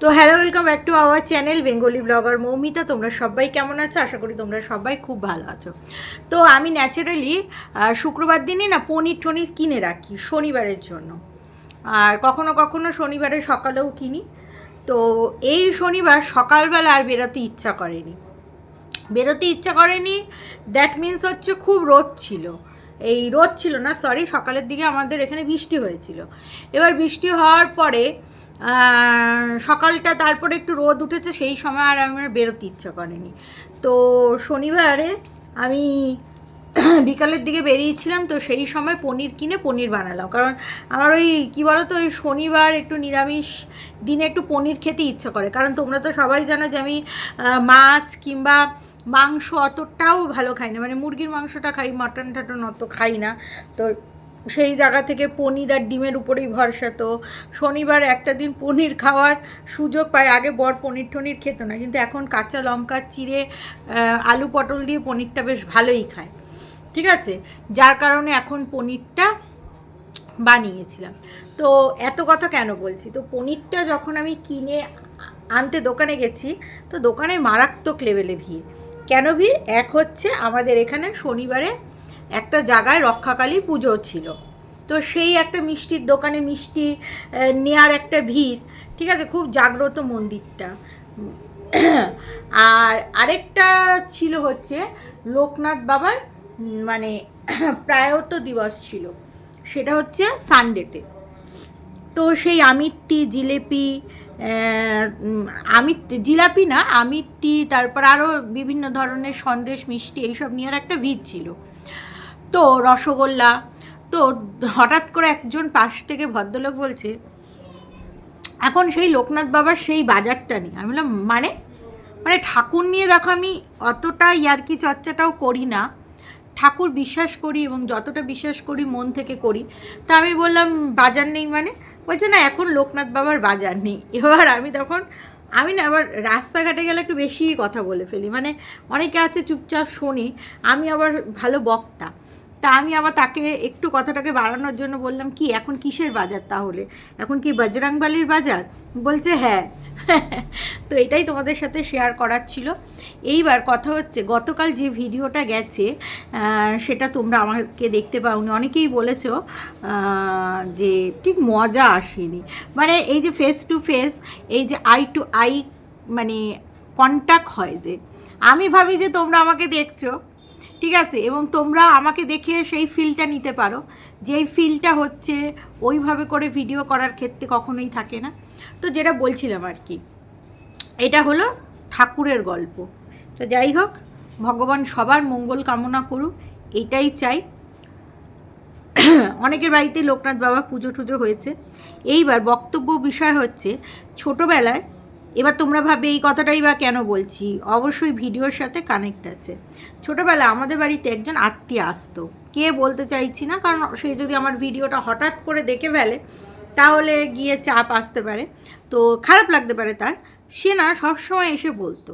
তো hello, welcome back to our channel Bengali blogger Moumita. তোমরা সবাই কেমন আছো? আশা করি তোমরা সবাই খুব ভালো আছো। তো আমি ন্যাচারালি শুক্রবার দিনই না পনির টনির কিনে রাখি শনিবারের জন্য। আর কখনো কখনো শনিবারে সকালেও কিনি। তো এই শনিবার সকালবেলা আর বেরোতে ইচ্ছা করেনি। বেরোতে ইচ্ছা করেনি দ্যাট মিন্স হচ্ছে খুব রোদ ছিল। এই রোদ ছিল না সরি সকালের দিকে আমাদের এখানে বৃষ্টি হয়েছিল। এবার বৃষ্টি হওয়ার পরে সকালটা তারপরে একটু রোদ উঠেছে, সেই সময় আর আমার বেরোতে ইচ্ছা করেনি। তো শনিবারে আমি বিকালের দিকে বেরিয়েছিলাম, তো সেই সময় পনির কিনে পনির বানালাম। কারণ আমার ওই, কী বলো তো ওই শনিবার একটু নিরামিষ দিনে একটু পনির খেতে ইচ্ছা করে। কারণ তোমরা তো সবাই জানো যে আমি মাছ কিংবা মাংস অতটাও ভালো খাই না। মানে মুরগির মাংসটা খাই মাটন টাটন অত খাই না। তো সেই জায়গা থেকে পনির আর ডিমের উপরেই ভরসা। তো শনিবার একটা দিন পনির খাওয়ার সুযোগ পাই। আগে বর পনির টনির খেত না, কিন্তু এখন কাঁচা লঙ্কা, চিড়ে আলু পটল দিয়ে পনিরটা বেশ ভালোই খায়। ঠিক আছে? যার কারণে এখন পনিরটা বানিয়েছিলাম। তো এত কথা কেন বলছি? তো পনিরটা যখন আমি কিনে আনতে দোকানে গেছি, তো দোকানে মারাত্মক লেভেলে ভিড়। কেন ভিড়? এক হচ্ছে আমাদের এখানে শনিবারে একটা জায়গায় রক্ষাকালী পুজো ছিল। তো সেই একটা মিষ্টির দোকানে মিষ্টি নেয়ার একটা ভিড়, ঠিক আছে, খুব জাগ্রত মন্দিরটা। আর আরেকটা ছিল হচ্ছে লোকনাথ বাবার মানে প্রায়ত দিবস ছিল, সেটা হচ্ছে সানডেতে তো সেই আমিত্তি, জিলেপি আমিত জিলাপি না, আমিত্তি, তারপর আরও বিভিন্ন ধরনের সন্দেশ, মিষ্টি, এইসব নিয়ে একটা ভিড় ছিল। তো রসগোল্লা, তো হঠাৎ করে একজন পাশ থেকে ভদ্রলোক বলছে, এখন সেই লোকনাথ বাবার সেই বাজারটা নেই। আমি বললাম মানে? মানে ঠাকুর নিয়ে দেখো আমি অতটা ইয়ার্কি চর্চাটাও করি না। ঠাকুর বিশ্বাস করি এবং যতটা বিশ্বাস করি মন থেকে করি। তা আমি বললাম, বাজার নেই মানে? বলছে, না, এখন লোকনাথ বাবার বাজার নেই। এবার আমি তখন, আমি না আবার রাস্তাঘাটে গেলে একটু বেশি কথা বলে ফেলি। মানে অনেকে আছে চুপচাপ শুনি, আমি আবার ভালো বক্তা। তা আমি আবার তাকে একটু কথাটাকে বাড়ানোর জন্য বললাম, কি, এখন কিসের বাজার তাহলে? এখন কি বজরাংবালির বাজার? বলছে হ্যাঁ। তো এটাই তোমাদের সাথে শেয়ার করার ছিল। এইবার কথা হচ্ছে, গতকাল যে ভিডিওটা গেছে সেটা তোমরা আমাকে দেখতে পাওনি। অনেকেই বলেছ যে ঠিক মজা আসেনি। মানে এই যে ফেস টু ফেস এই যে আই টু আই মানে কন্ট্যাক্ট হয় যে। আমি ভাবি যে তোমরা আমাকে দেখছ। ঠিক আছে? এবং তোমরা আমাকে দেখে সেই ফিলটা নিতে পারো। যেই ফিলটা হচ্ছে ওইভাবে করে ভিডিও করার ক্ষেত্রে কখনোই থাকে না। তো যেটা বলছিলাম আর কি, এটা হলো ঠাকুরের গল্প। তো যাই হোক, ভগবান সবার মঙ্গল কামনা করুক, এটাই চাই। অনেকের বাড়িতে লোকনাথ বাবা পুজো টুজো হয়েছে। এইবার বক্তব্য বিষয় হচ্ছে, ছোটোবেলায় এবার তোমরা ভাবে এই কথাটাই বা কেন বলছি? অবশ্যই ভিডিওর সাথে কানেক্ট আছে। ছোটোবেলা আমাদের বাড়িতে একজন আত্মীয় আসতো। কে বলতে চাইছি না, কারণ সে যদি আমার ভিডিওটা হঠাৎ করে দেখে ফেলে, তাহলে গিয়ে চাপ আসতে পারে। তো খারাপ লাগতে পারে তার। সে না সবসময় এসে বলতো।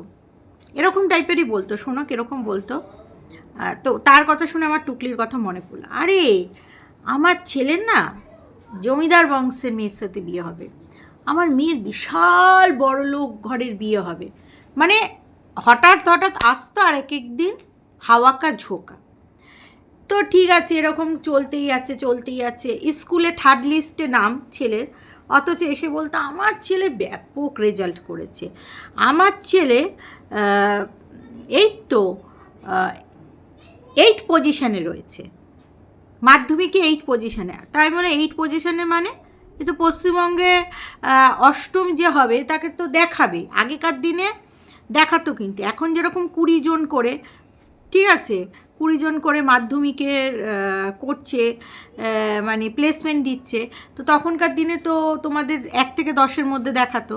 এরকম টাইপেরই বলতো। শোনো কীরকম বলতো। তো তার কথা শুনে আমার টুকলির কথা মনে পড়ল। আরে, আমার ছেলের না জমিদার বংশের মেয়ের সাথে বিয়ে হবে। আমার মেয়ের বিশাল বড় লোক ঘরের বিয়ে হবে। মানে হঠাৎ হঠাৎ আসতো আর এক একদিন হাওয়াকা ঝোঁকা। তো ঠিক আছে, এরকম চলতেই আছে চলতেই আছে। স্কুলে থার্ড লিস্টে নাম ছেলের। অথচ এসে বলতো, আমার ছেলে ব্যাপক রেজাল্ট করেছে। আমার ছেলে এই তো এইট পজিশানে রয়েছে। মাধ্যমিকে এইট পজিশানে তাই মানে এইট পজিশানে মানে এ তো পশ্চিমবঙ্গে অষ্টম যে হবে তাকে তো দেখাবে। আগেকার দিনে দেখাতো কিন্তু। এখন যেরকম কুড়ি জন করে, ঠিক আছে? কুড়ি জন করে মাধ্যমিকের করছে মানে প্লেসমেন্ট দিচ্ছে, তো তখনকার দিনে তো তোমাদের এক থেকে দশের মধ্যে দেখাতো।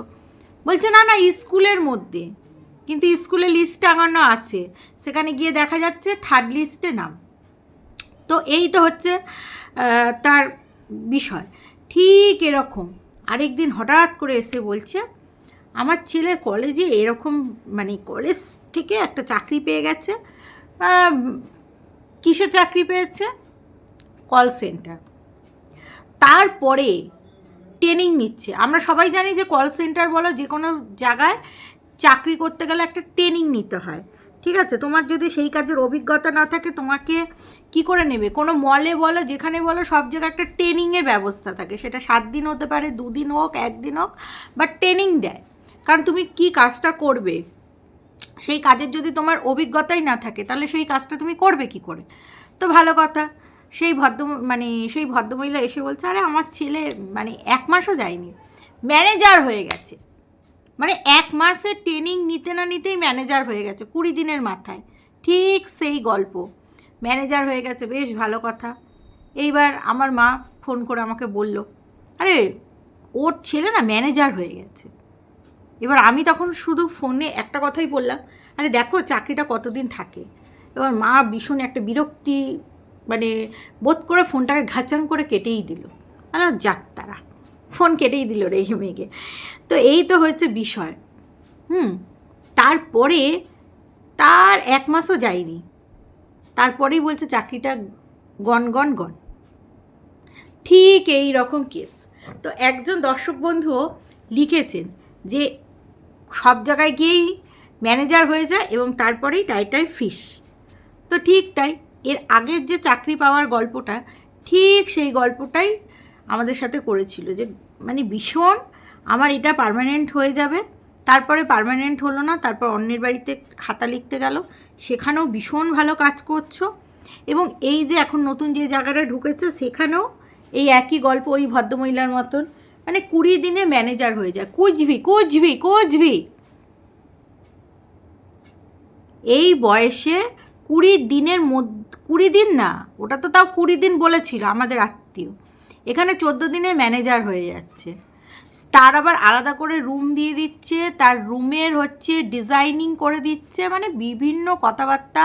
বলছে, না না, স্কুলের মধ্যে। কিন্তু স্কুলে লিস্ট টাঙানো আছে। সেখানে গিয়ে দেখা যাচ্ছে থার্ড লিস্টে নাম। তো এই তো হচ্ছে তার বিষয়। ঠিক এরকম। আরেক দিন হঠাৎ করে এসে বলছে, আমার ছেলে কলেজে এরকম মানে কলেজ থেকে একটা চাকরি পেয়ে গেছে। কিসে চাকরি পেয়েছে? Call centre. তারপরে ট্রেনিং নিচ্ছে। আমরা সবাই জানি যে কল সেন্টার বলো যে কোনো জায়গায় চাকরি করতে গেলে একটা ট্রেনিং নিতে হয়। ঠিক আছে, তোমার যদি সেই কাজের অভিজ্ঞতা না থাকে, তোমাকে কি করে নেবে? কোনো মলে বলো, যেখানে বলো, সব জায়গায় একটা ট্রেনিংয়ের ব্যবস্থা থাকে। সেটা সাত দিন হতে পারে, দুদিন হোক, একদিন হোক বা ট্রেনিং দেয়। কারণ তুমি কি কাজটা করবে? সেই কাজের যদি তোমার অভিজ্ঞতাই না থাকে, তাহলে সেই কাজটা তুমি করবে কি করে? তো ভালো কথা। সেই ভদ্র মানে সেই ভদ্রমহিলা এসে বলছে, আরে, আমার ছেলে মানে এক মাসও যায়নি। ম্যানেজার হয়ে গেছে। মানে এক মাসের ট্রেনিং নিতে না নিতেই ম্যানেজার হয়ে গেছে, কুড়ি দিনের মাথায়। ঠিক সেই গল্প। ম্যানেজার হয়ে গেছে, বেশ ভালো কথা। এইবার আমার মা ফোন করে আমাকে বলল, আরে, ওর ছেলে না ম্যানেজার হয়ে গেছে। এবার আমি তখন শুধু ফোনে একটা কথাই বললাম, আরে দেখো চাকরিটা কতদিন থাকে? এবার মা ভীষণ একটা বিরক্তি মানে বোধ করে ফোনটাকে ঘাচাং করে কেটেই দিল। আর যাক তারা। ফোন কেটেই দিল রে এই মেয়েকে। তো এই তো হচ্ছে বিষয়। হুম, তারপরে তার এক মাসও যায়নি। তারপরেই বলছে চাকরিটা গন গন গন। ঠিক এই রকম কেস। তো একজন দর্শক বন্ধুও লিখেছেন যে সব জায়গায় গিয়েই ম্যানেজার হয়ে যায় এবং তারপরেই টাইটাই ফিস। তো ঠিক তাই, এর আগের যে চাকরি পাওয়ার গল্পটা, ঠিক সেই গল্পটাই আমাদের সাথে করেছিল যে মানে ভীষণ আমার এটা পারমানেন্ট হয়ে যাবে। তারপরে পারমানেন্ট হলো না, তারপর অন্যের বাড়িতে খাতা লিখতে গেল। সেখানেও ভীষণ ভালো কাজ করছ। এবং এই যে এখন নতুন যে জায়গাটা ঢুকেছে, সেখানেও এই একই গল্প ওই ভদ্রমহিলার মতন। মানে কুড়ি দিনে ম্যানেজার হয়ে যায়। কুচবি কুচবি কুচবি এই বয়সে কুড়ি দিনের মধ্যে, কুড়ি দিন না, ওটা তো তাও কুড়ি দিন বলেছিল আমাদের আত্মীয়। এখানে চোদ্দ দিনে ম্যানেজার হয়ে যাচ্ছে। তার আবার আলাদা করে রুম দিয়ে দিচ্ছে, তার রুমের হচ্ছে ডিজাইনিং করে দিচ্ছে মানে বিভিন্ন কথাবার্তা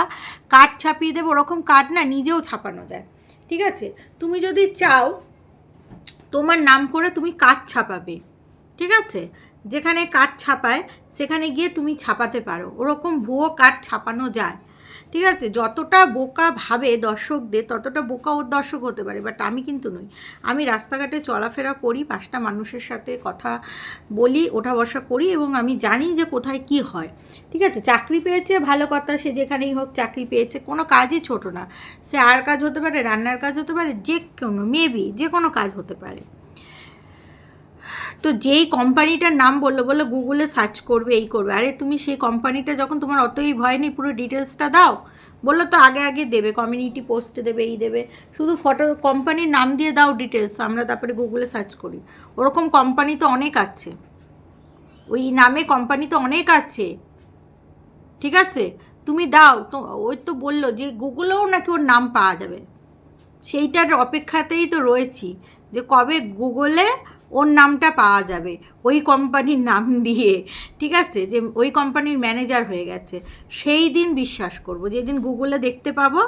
কার্ড ছাপিয়ে দেবো, ওরকম কার্ড না নিজেও ছাপানো যায়। ঠিক আছে? তুমি যদি চাও, তোমার নাম করে তুমি কার্ড ছাপাবে। ঠিক আছে? যেখানে কার্ড ছাপায়, সেখানে গিয়ে তুমি ছাপাতে পারো। ওরকম ভুয়ো কার্ড ছাপানো যায়। ঠিক আছে? যতটা বোকা ভাবে দর্শকদের, ততটা বোকা ওর দর্শক হতে পারে বাট আমি কিন্তু নই। আমি রাস্তাঘাটে চলাফেরা করি, পাঁচটা মানুষের সাথে কথা বলি, ওঠা বসা করি এবং আমি জানি যে কোথায় কি হয়। ঠিক আছে? চাকরি পেয়েছে, ভালো কথা, সে যেখানেই হোক চাকরি পেয়েছে, কোনো কাজই ছোট না। সে আর কাজ হতে পারে, রান্নার কাজ হতে পারে, যে কোনো মেবি যে কোনো কাজ হতে পারে। তো যেই কোম্পানিটার নাম বলল বলল গুগলে সার্চ করবে, এই করবে। আরে তুমি সেই কোম্পানিটা যখন তোমার অতই ভয় নেই, পুরো ডিটেলসটা দাও, বলল তো আগে আগে দেবে কমিউনিটি পোস্টে দেবে, এই দেবে। শুধু ফটো কোম্পানির নাম দিয়ে দাও ডিটেলস আমরা তারপরে গুগলে সার্চ করি। ওরকম কোম্পানি তো অনেক আছে। ওই নামে কোম্পানি তো অনেক আছে। ঠিক আছে? তুমি দাও, তো ওই তো বলল যে গুগলেও নাকি ওর নাম পাওয়া যাবে। সেইটার অপেক্ষাতেই তো রয়েছি যে কবে গুগলে ওর নামটা পাওয়া যাবে, ওই কোম্পানির নাম দিয়ে, ঠিক আছে? যে ওই কোম্পানির ম্যানেজার হয়ে গেছে। সেই দিন বিশ্বাস করব, যেদিন গুগলে দেখতে পাবো,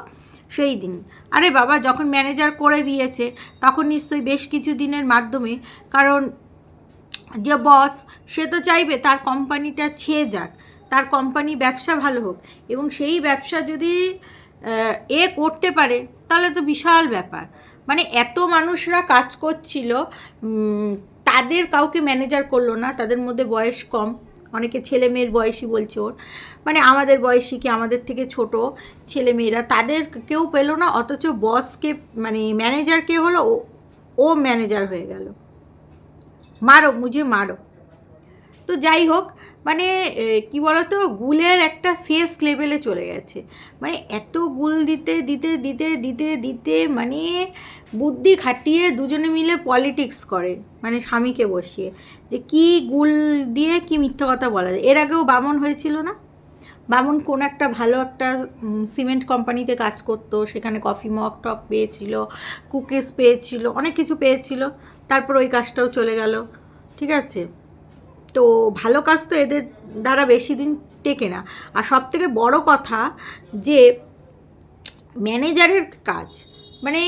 সেই দিন। আরে বাবা, যখন ম্যানেজার করে দিয়েছে, তখন নিশ্চয়ই বেশ কিছু দিনের মাধ্যমে, কারণ যে বস সে তো চাইবে তার কোম্পানিটা ছেয়ে যাক, তার কোম্পানি ব্যবসা ভালো হোক। এবং সেই ব্যবসা যদি এ করতে পারে, তাহলে তো বিশাল ব্যাপার। মানে এত মানুষরা কাজ করছিল তাদের কাউকে ম্যানেজার করল না, তাদের মধ্যে বয়স কম। অনেকে ছেলে মেয়ের বয়সী বলছে ওর। মানে আমাদের বয়সী কি আমাদের থেকে ছোট ছেলে মেয়েরা, তাদের কেউ পেল না, অথচ বসকে মানে ম্যানেজার কে হলো, ও ও ম্যানেজার হয়ে গেল। মারো, মুঝে মারো। তো যাই হোক মানে কি বলতো, গুলের একটা শেষ লেভেলে চলে গেছে। মানে এত গুল দিতে দিতে দিতে দিতে দিতে মানে বুদ্ধি খাটিয়ে দুজনে মিলে পলিটিক্স করে মানে স্বামীকে বসিয়ে। যে কি গুল দিয়ে কি মিথ্যা কথা বলা যায়। এর আগেও বামন হয়েছিল না? বামন কোন একটা ভালো একটা সিমেন্ট কোম্পানিতে কাজ করতো, সেখানে কফি মগ টক পেয়েছিল কুকিজ পেয়েছিল, অনেক কিছু পেয়েছিল। তারপর ওই কাজটাও চলে গেল। ঠিক আছে? তো ভালো কাজ তো এদের দ্বারা বেশি দিন টেকে না। আর সব থেকে বড় কথা যে ম্যানেজারের কাজ মানে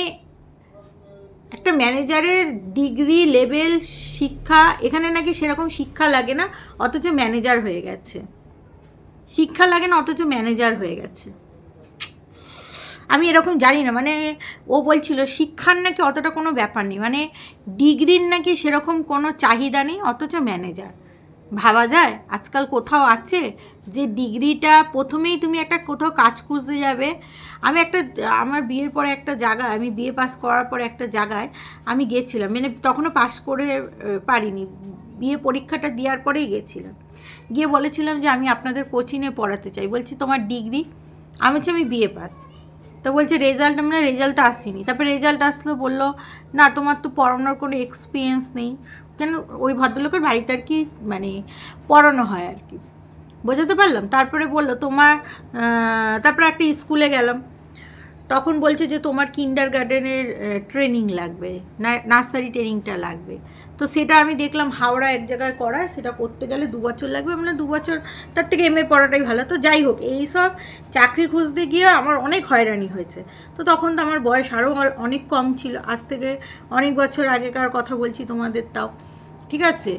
একটা ম্যানেজারের ডিগ্রি লেভেল শিক্ষা, এখানে নাকি সেরকম শিক্ষা লাগে না, অথচ ম্যানেজার হয়ে গেছে। শিক্ষা লাগে না, অথচ ম্যানেজার হয়ে গেছে। আমি এরকম জানি না মানে ও বলছিল, শিক্ষার নাকি অতটা কোনো ব্যাপার নেই। মানে ডিগ্রির নাকি সেরকম কোনো চাহিদা নেই, অথচ ম্যানেজার ভাবা যায়? আজকাল কোথাও আছে যে ডিগ্রিটা প্রথমেই তুমি একটা কোথাও কাজ খুঁজতে যাবে? আমি একটা, আমার বিয়ের পরে একটা জায়গায় আমি বিয়ে পাস করার পরে একটা জায়গায় আমি গেছিলাম। মানে তখনও পাস করে পারিনি। বিয়ে পরীক্ষাটা দেওয়ার পরেই গেছিলাম। গিয়ে বলেছিলাম যে আমি আপনাদের কোচিংয়ে পড়াতে চাই। বলছি, তোমার ডিগ্রি? আমি বলছি, আমি বিয়ে পাস। তো বলছে, রেজাল্ট? আমরা রেজাল্ট আসেনি। তারপরে রেজাল্ট আসলো, বলল, না, তোমার তো পড়ানোর কোনো এক্সপিরিয়েন্স নেই। কেন ওই ভদ্রলোকের বাড়িতে আর কি মানে পড়ানো হয় আর কি। বোঝাতে পারলাম? তারপরে বলল তোমার তারপরে একটা স্কুলে গেলাম। তখন বলছে যে তোমার কিন্ডার গার্ডেনের ট্রেনিং লাগবে নার্সারি ট্রেনিংটা লাগবে। তো সেটা আমি দেখলাম হাওড়া এক জায়গায় করা, সেটা করতে গেলে দু বছর লাগবে। মানে দু বছর, তার থেকে এম এ পড়াটাই ভালো। তো যাই হোক, এই সব চাকরি খুঁজতে গিয়ে আমার অনেক হয়রানি হয়েছে। তো তখন তো আমার বয়স আরও অনেক কম ছিল। আজ থেকে অনেক বছর আগেকার কথা বলছি তোমাদের তাও। ঠিক আছে?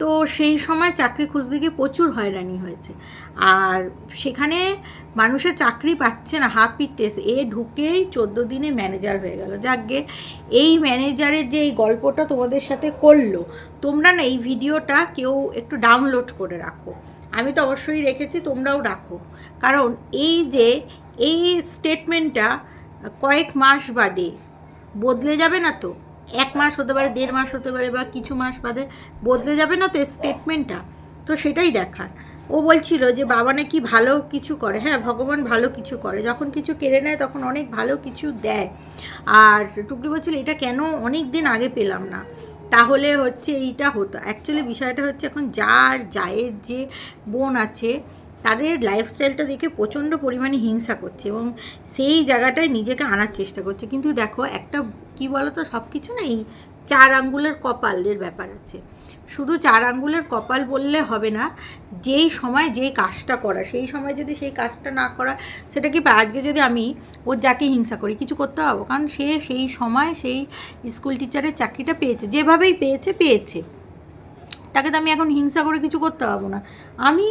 তো সেই সময় চাকরি খুঁজতে গিয়ে প্রচুর হয়রানি হয়েছে। আর সেখানে মানুষের চাকরি পাচ্ছে না, হাফ পিটেস এ ঢুকেই চোদ্দ দিনে ম্যানেজার হয়ে গেল। যাকগে, এই ম্যানেজারের যে এই গল্পটা তোমাদের সাথে করল, তোমরা না এই ভিডিওটা কেউ একটু ডাউনলোড করে রাখো। আমি তো অবশ্যই রেখেছি, তোমরাও রাখো। কারণ এই যে, এই স্টেটমেন্টটা কয়েক মাস বাদে বদলে যাবে না তো? এক মাস হতে পারে, দেড় মাস হতে পারে বা কিছু মাস বাদে বদলে যাবে না তো স্টেটমেন্টটা তো সেটাই দেখার। ও বলছিল যে বাবা নাকি ভালো কিছু করে। হ্যাঁ ভগবান ভালো কিছু করে। যখন কিছু কেড়ে নেয় তখন অনেক ভালো কিছু দেয়। আর টুকরি বলছিল, এটা কেন অনেক দিন আগে পেলাম না? তাহলে হচ্ছে এইটা হতো। অ্যাকচুয়ালি বিষয়টা হচ্ছে এখন যার জায়ের যে বোন আছে তাদের লাইফস্টাইলটা দেখে প্রচণ্ড পরিমাণে হিংসা করছে এবং সেই জায়গাটায় নিজেকে আনার চেষ্টা করছে। কিন্তু দেখো, একটা কি বলো তো সব কিছু না এই চার আঙ্গুলের কপালের ব্যাপার আছে। শুধু চার আঙ্গুলের কপাল বললে হবে না, যেই সময় যেই কাজটা করা, সেই সময় যদি সেই কাজটা না করা, সেটা কি? আজকে যদি আমি ওর যাকে হিংসা করি, কিছু করতে পারব? কারণ সে সেই সময় সেই স্কুল টিচারের চাকরিটা পেয়েছে, যেভাবেই পেয়েছে পেয়েছে। তাকে তো আমি এখন হিংসা করে কিছু করতে পারব না। আমি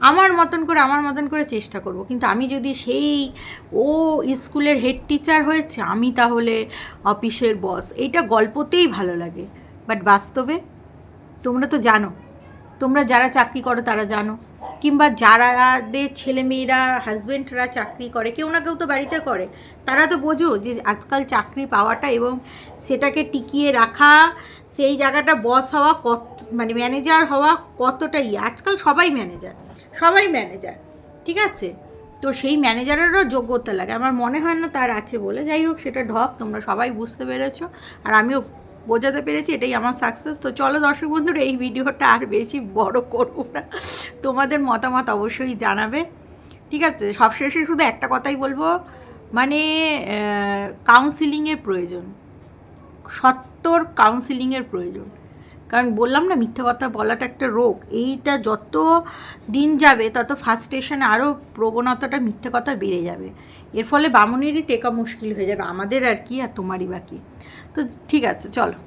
আমার মতন করে, আমার মতন করে চেষ্টা করব। কিন্তু আমি যদি সেই, ও স্কুলের হেড টিচার হয়েছে, আমি তাহলে অফিসের বস এইটা গল্পতেই ভালো লাগে। বাট বাস্তবে তোমরা তো জানো। তোমরা যারা চাকরি করো, তারা জানো। কিংবা যারাদের ছেলে মেয়েরা হাজব্যান্ডরা চাকরি করে, কেউ না কেউ তো বাড়িতে করে। তারা তো বোঝো যে আজকাল চাকরি পাওয়াটা এবং সেটাকে টিকিয়ে রাখা, সেই জায়গাটা বস হওয়া কত মানে ম্যানেজার হওয়া কতটা ইয়ে আজকাল সবাই ম্যানেজার সবাই ম্যানেজার ঠিক আছে? তো সেই ম্যানেজারেরও যোগ্যতা লাগে। আমার মনে হয় না তার আছে বলে। যাই হোক, সেটা ঢপ, তোমরা সবাই বুঝতে পেরেছ। আর আমিও বোঝাতে পেরেছি, এটাই আমার সাকসেস তো চলো দর্শক বন্ধুরা, এই ভিডিওটা আর বেশি বড় করব না। তোমাদের মতামত অবশ্যই জানাবে। ঠিক আছে? সবশেষে শুধু একটা কথাই বলব। মানে কাউন্সিলিংয়ের প্রয়োজন। সত্তর কাউন্সিলিংয়ের প্রয়োজন। কারণ বললাম না, মিথ্যা কথা বলাটা একটা রোগ। এইটা যত দিন যাবে, তত ফার্স্টেশনে আরও প্রবণতাটা মিথ্যা কথা বেড়ে যাবে। এর ফলে বামুনেরই টেকা মুশকিল হয়ে যাবে, আমাদের আর কি আর তোমারই বাকি। তো ঠিক আছে, চলো।